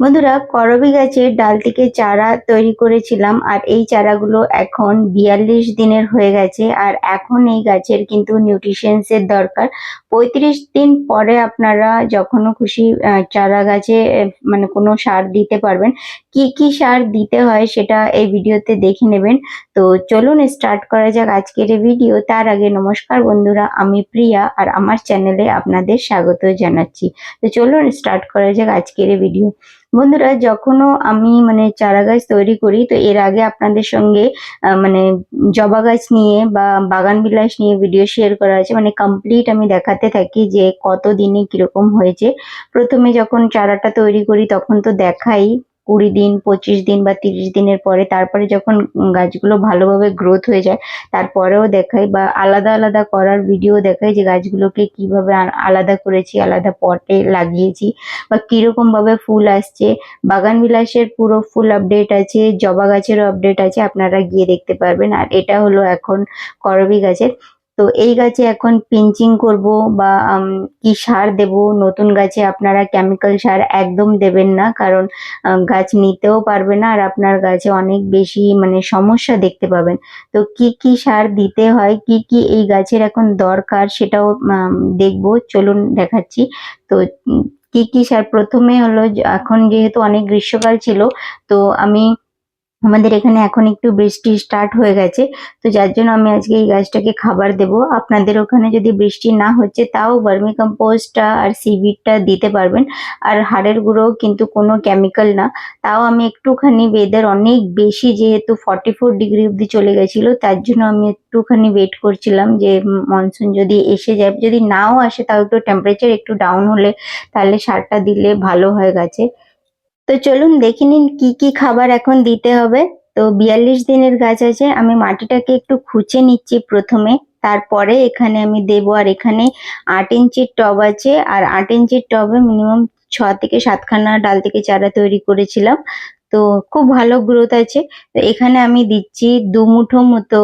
বন্ধুরা, করবি গাছের ডাল থেকে চারা তৈরি করেছিলাম আর এই চারাগুলো এখন বিয়াল্লিশ দিনের হয়ে গেছে আর এখন এই গাছের কিন্তু নিউট্রিশনসের দরকার। পঁয়ত্রিশ দিন পরে আপনারা যখনও খুশি চারা গাছে মানে কোনো সার দিতে পারবেন। কি কি সার দিতে হয় সেটা এই ভিডিওতে দেখে নেবেন। তো চলুন স্টার্ট করা যাক আজকের এই ভিডিও। তার আগে নমস্কার বন্ধুরা, আমি প্রিয়া আর আমার চ্যানেলে আপনাদের স্বাগত জানাচ্ছি। তো চলুন স্টার্ট করা যাক আজকের এই ভিডিও। বন্ধুরা, যখনও আমি মানে চারা গাছ তৈরি করি, তো এর আগে আপনাদের সঙ্গে মানে জবা গাছ নিয়ে বা বাগান বিলাস নিয়ে ভিডিও শেয়ার করা আছে মানে কমপ্লিট আমি দেখাতে থাকি যে কত দিনে কীরকম হয়েছে। প্রথমে যখন চারাটা তৈরি করি, তখন তো দেখাই কুড়ি দিন, পঁচিশ দিন বা তিরিশ দিনের পরে তারপরে যখন গাছগুলো ভালোভাবে গ্রোথ হয়ে যায়, তারপরেও দেখাই বা আলাদা আলাদা করার ভিডিও দেখাই যে গাছগুলোকে কীভাবে আলাদা করেছি, আলাদা পটে লাগিয়েছি বা কীরকমভাবে ফুল আসছে। বাগান বিলাসের পুরো ফুল আপডেট আছে, জবা গাছেরও আপডেট আছে, আপনারা গিয়ে দেখতে পারবেন। আর এটা হলো এখন করবি গাছের। তো এই গাছে এখন পিঞ্চিং করব বা কি সার দেব? নতুন গাছে আপনারা কেমিক্যাল সার একদম দেবেন না, কারণ গাছ নিতেও পারবে না আর আপনার গাছে অনেক বেশি মানে সমস্যা দেখতে পাবেন। তো কি কি সার দিতে হয়? কি কি এই গাছের এখন দরকার সেটাও দেখব। চলুন দেখাচ্ছি। তো কি কি সার? প্রথমে হলো এখন যেহেতু অনেক গ্রীষ্মকাল ছিল, তো আমি আমাদের এখানে এখন একটু বৃষ্টি স্টার্ট হয়ে গেছে, তো যার জন্য আমি আজকে এই গাছটাকে খাবার দেব। আপনাদের ওখানে যদি বৃষ্টি না হচ্ছে, তাও ভার্মি কম্পোস্টটা আর সিভিডটা দিতে পারবেন। আর হাড়ের গুঁড়ো কিন্তু কোনো কেমিক্যাল না। তাও আমি একটুখানি ওয়েদার অনেক বেশি যেহেতু ফর্টি ফোর ডিগ্রি অব্দি চলে গেছিল, তার জন্য আমি একটুখানি ওয়েট করছিলাম যে মনসুন যদি এসে যায়। যদি নাও আসে, তাও একটু টেম্পারেচার একটু ডাউন হলে, তাহলে সারটা দিলে ভালো হয়ে গাছে। তো চলুন দেখে নিন কি কি খাবার এখন দিতে হবে। তো বিয়াল্লিশ দিনের গাছ আছে, আমি মাটিটাকে একটু খুঁচে নিচ্ছি প্রথমে। তারপরে এখানে আমি দেব, আর এখানে আট ইঞ্চির টব আছে। আর আট ইঞ্চির টবে মিনিমাম ছ থেকে সাতখানা ডাল থেকে চারা তৈরি করেছিলাম। তো খুব ভালো গ্রোথ আছে। তো এখানে আমি দিচ্ছি দু মুঠো মতো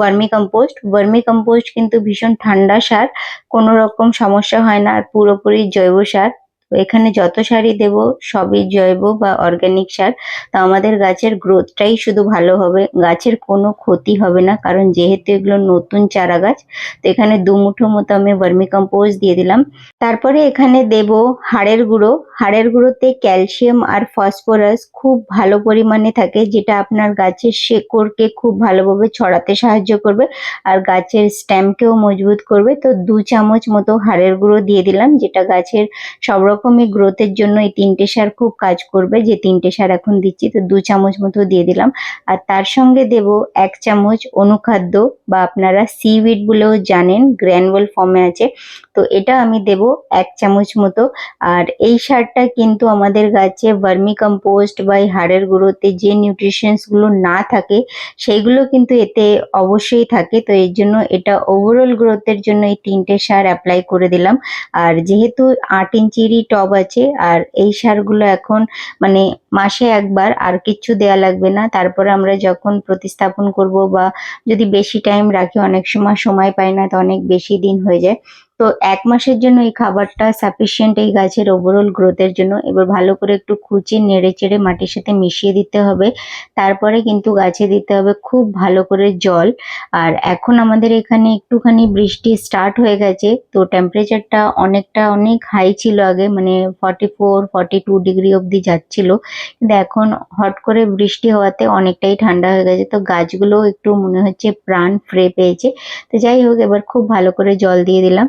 ভার্মি কম্পোস্ট। ভার্মি কম্পোস্ট কিন্তু ভীষণ ঠান্ডা সার, কোনো রকম সমস্যা হয় না, আর পুরোপুরি জৈব সার। এখানে যত সারই দেব, সবই জৈব বা অর্গানিক সার। তো আমাদের গাছের গ্রোথটাই শুধু ভালো হবে, গাছের কোনো ক্ষতি হবে না, কারণ যেহেতু এগুলো নতুন চারা গাছ, তো এখানে দু মুঠো মতো আমি ভার্মি কম্পোস্ট দিয়ে দিলাম। তারপরে এখানে দেব হাড়ের গুঁড়ো। হাড়ের গুঁড়োতে ক্যালসিয়াম আর ফসফরাস খুব ভালো পরিমাণে থাকে, যেটা আপনার গাছের শেকড়কে খুব ভালোভাবে ছড়াতে সাহায্য করবে আর গাছের স্ট্যাম্পকেও মজবুত করবে। তো দু চামচ মতো হাড়ের গুঁড়ো দিয়ে দিলাম, যেটা গাছের সব রকমই গ্রোথের জন্য এই তিনটে সার খুব কাজ করবে। যে তিনটে সার এখন দিচ্ছি, তো দু চামচ মতো দিয়ে দিলাম। আর তার সঙ্গে দেব এক চামচ অনুখাদ্য বা আপনারা সিউইড বলেও জানেন গ্র্যানুয়াল ফর্মে আছে। তো এটা আমি দেব এক চামচ মতো। আর এই সারটা কিন্তু আমাদের গাছে ভার্মি কম্পোস্ট বা হাড়ের গুঁড়োতে যে নিউট্রিশনসগুলো না থাকে, সেইগুলো কিন্তু এতে অবশ্যই থাকে। তো এর জন্য এটা ওভারঅল গ্রোথের জন্য এই তিনটে সার অ্যাপ্লাই করে দিলাম। আর যেহেতু আট ইঞ্চিরই টব আছে, আর এই সারগুলো এখন মানে মাসে একবার আর কিচ্ছু দেয়া লাগবে না। তারপরে আমরা যখন প্রতিস্থাপন করব বা যদি বেশি টাইম রাখি, অনেক সময় সময় পাই না, তো অনেক বেশি দিন হয়ে যায়। তো এক মাসের জন্য এই খাবারটা সাফিসিয়েন্ট এই গাছের ওভারঅল গ্রোথের জন্য। এবার ভালো করে একটু খুঁচে, নেড়ে চেড়ে মাটির সাথে মিশিয়ে দিতে হবে। তারপরে কিন্তু গাছে দিতে হবে খুব ভালো করে জল। আর এখন আমাদের এখানে একটুখানি বৃষ্টি স্টার্ট হয়ে গেছে, তো টেম্পারেচারটা অনেকটা, অনেক হাই ছিল আগে মানে forty four forty two degree অবধি যাচ্ছিল। কিন্তু এখন হট করে বৃষ্টি হওয়াতে অনেকটাই ঠান্ডা হয়ে গেছে। তো গাছগুলো একটু মনে হচ্ছে প্রাণ ফ্রে পেয়েছে। তো যাই হোক, এবার খুব ভালো করে জল দিয়ে দিলাম।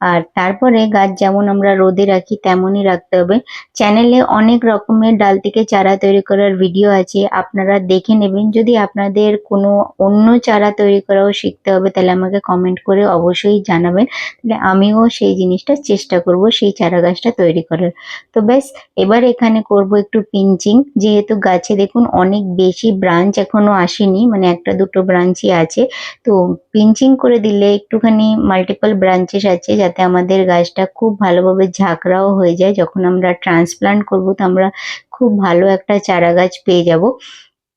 আর তারপরে গাছ যেমন আমরা রোদে রাখি, তেমনই রাখতে হবে। চ্যানেলে অনেক রকমের ডাল থেকে চারা তৈরি করার ভিডিও আছে, আপনারা দেখে নেবেন। যদি আপনাদের কোনো অন্য চারা তৈরি করাও শিখতে হবে, তাহলে আমাকে কমেন্ট করে অবশ্যই জানাবেন। তাহলে আমিও সেই জিনিসটা চেষ্টা করব, সেই চারা গাছটা তৈরি করার। তো ব্যাস, এবার এখানে করব একটু পিঞ্চিং যেহেতু গাছে দেখুন অনেক বেশি ব্রাঞ্চ এখনও আসেনি মানে একটা দুটো ব্রাঞ্চই আছে। তো পিঞ্চিং করে দিলে একটুখানি মাল্টিপল ব্রাঞ্চেস আছে যাতে আমাদের গাছটা খুব ভালোভাবে ঝাঁকড়াও হয়ে যায়। যখন আমরা ট্রান্সপ্লান্ট করব তো আমরা খুব ভালো একটা চারা গাছ পেয়ে যাব।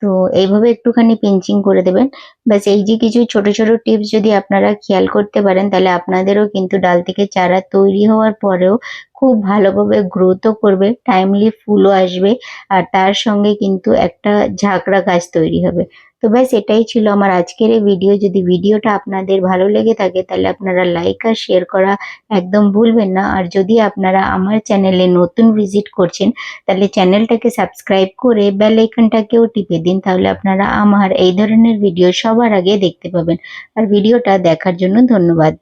তো এইভাবে একটুখানি পিঞ্চিং করে দেবেন। ব্যাস, এই যে কিছু ছোট ছোট টিপস যদি আপনারা খেয়াল করতে পারেন, তাহলে আপনাদেরও কিন্তু ডাল থেকে চারা তৈরি হওয়ার পরেও খুব ভালোভাবে গ্রোথও করবে টাইমলি ফুলও আসবে, আর তার সঙ্গে কিন্তু একটা ঝাঁকড়া গাছ তৈরি হবে। তো ব্যাস, এটাই ছিল আমার আজকের এই ভিডিও যদি ভিডিওটা আপনাদের ভালো লেগে থাকে, তাহলে আপনারা লাইক আর শেয়ার করা একদম ভুলবেন না। আর যদি আপনারা আমার চ্যানেলে নতুন ভিজিট করছেন, তাহলে চ্যানেলটাকে সাবস্ক্রাইব করে বেল আইকনটাকেও টিপে দিন। তাহলে আপনারা আমার এই ধরনের ভিডিও সবার আগে দেখতে পাবেন। আর ভিডিওটা দেখার জন্য ধন্যবাদ।